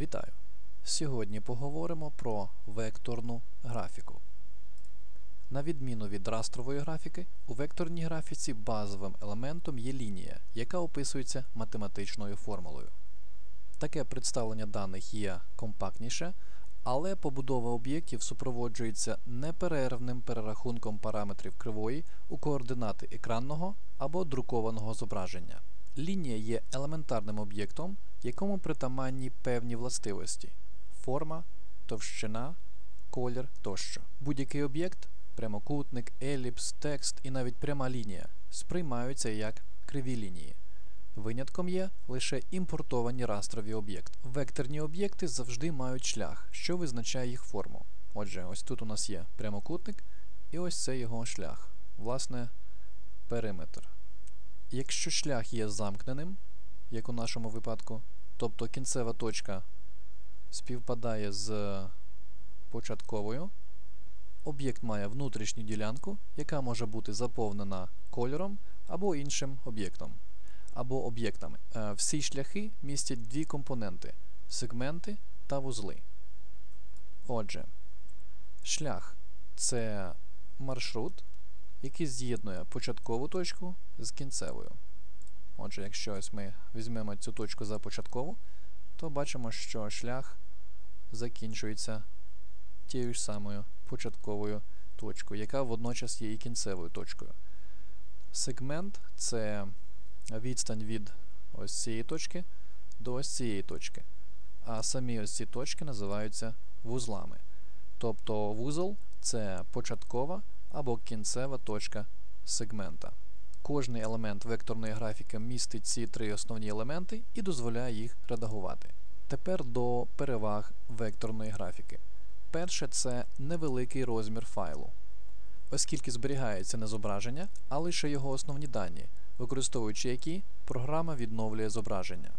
Вітаю! Сьогодні поговоримо про векторну графіку. На відміну від растрової графіки, у векторній графіці базовим елементом є лінія, яка описується математичною формулою. Таке представлення даних є компактніше, але побудова об'єктів супроводжується неперервним перерахунком параметрів кривої у координати екранного або друкованого зображення. Лінія є елементарним об'єктом, якому притаманні певні властивості форма, товщина, колір тощо. Будь-який об'єкт прямокутник, еліпс, текст і навіть пряма лінія сприймаються як криві лінії. Винятком є лише імпортовані растрові об'єкти. Векторні об'єкти завжди мають шлях, що визначає їх форму. Отже, ось тут у нас є прямокутник, і ось це його шлях, власне, периметр. Якщо шлях є замкненим, як у нашому випадку, тобто кінцева точка співпадає з початковою, об'єкт має внутрішню ділянку, яка може бути заповнена кольором або іншим об'єктом, або об'єктами. Е, Всі шляхи містять дві компоненти сегменти та вузли. Отже, шлях це маршрут, який з'єднує початкову точку з кінцевою. Отже, якщо ось ми візьмемо цю точку за початкову, то бачимо, що шлях закінчується тією ж самою початковою точкою, яка водночас є і кінцевою точкою. Сегмент це відстань від ось цієї точки до ось цієї точки. А самі ось ці точки називаються вузлами. Тобто вузол це початкова або кінцева точка сегмента. Кожний елемент векторної графіки містить ці три основні елементи і дозволяє їх редагувати. Тепер до переваг векторної графіки. Перше це невеликий розмір файлу, оскільки зберігається не зображення, а лише його основні дані, використовуючи які програма відновлює зображення.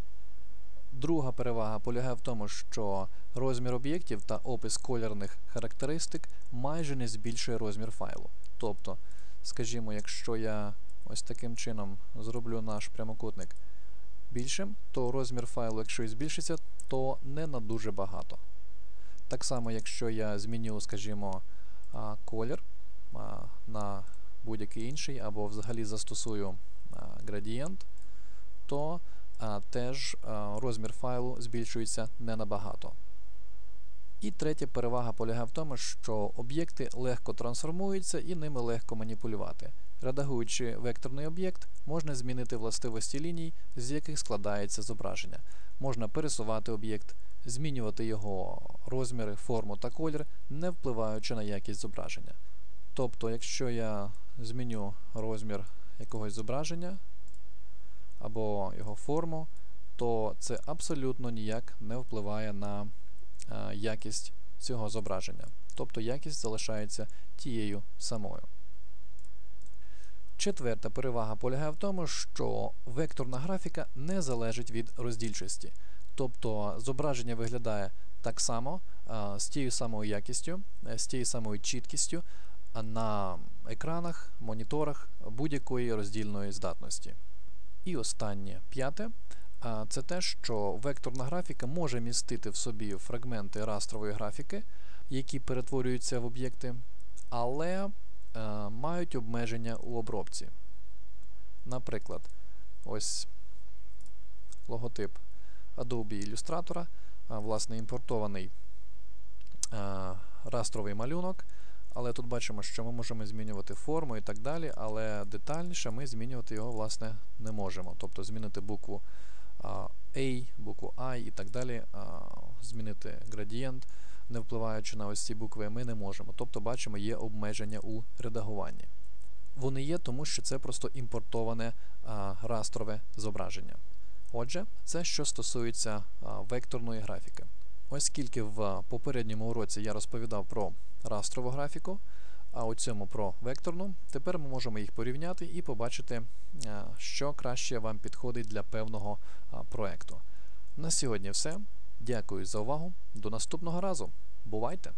Друга перевага полягає в тому, що розмір об'єктів та опис кольорних характеристик майже не збільшує розмір файлу. Тобто, скажімо, якщо я ось таким чином зроблю наш прямокутник більшим, то розмір файлу, якщо і збільшиться, то не на дуже багато. Так само, якщо я зміню, скажімо, колір на будь-який інший, або взагалі застосую градієнт, то теж розмір файлу збільшується не набагато. І третя перевага полягає в тому, що об'єкти легко трансформуються і ними легко маніпулювати. Редагуючи векторний об'єкт, можна змінити властивості ліній, з яких складається зображення. Можна пересувати об'єкт, змінювати його розміри, форму та колір, не впливаючи на якість зображення. Тобто, якщо я зміню розмір якогось зображення або його форму, то це абсолютно ніяк не впливає на е, якість цього зображення. Тобто якість залишається тією самою. Четверта перевага полягає в тому, що векторна графіка не залежить від роздільчості. Тобто зображення виглядає так само, з тією самою якістю, е, з тією самою чіткістю на екранах, моніторах будь-якої роздільної здатності. І останнє п'яте. Це те, що векторна графіка може містити в собі фрагменти растрової графіки, які перетворюються в об'єкти, але мають обмеження у обробці. Наприклад, ось логотип Adobe Illustrator, власне, імпортований е, растровий малюнок. Але тут бачимо, що ми можемо змінювати форму і так далі, але детальніше ми змінювати його, власне, не можемо. Тобто змінити букву A, букву I і так далі, змінити градієнт, не впливаючи на ось ці букви, ми не можемо. Тобто, бачимо, є обмеження у редагуванні. Вони є, тому що це просто імпортоване а, растрове зображення. Отже, це що стосується а, векторної графіки. Оскільки в попередньому уроці я розповідав про растрову графіку, а у цьому про векторну, тепер ми можемо їх порівняти і побачити, що краще вам підходить для певного проекту. На сьогодні все. Дякую за увагу. До наступного разу. Бувайте!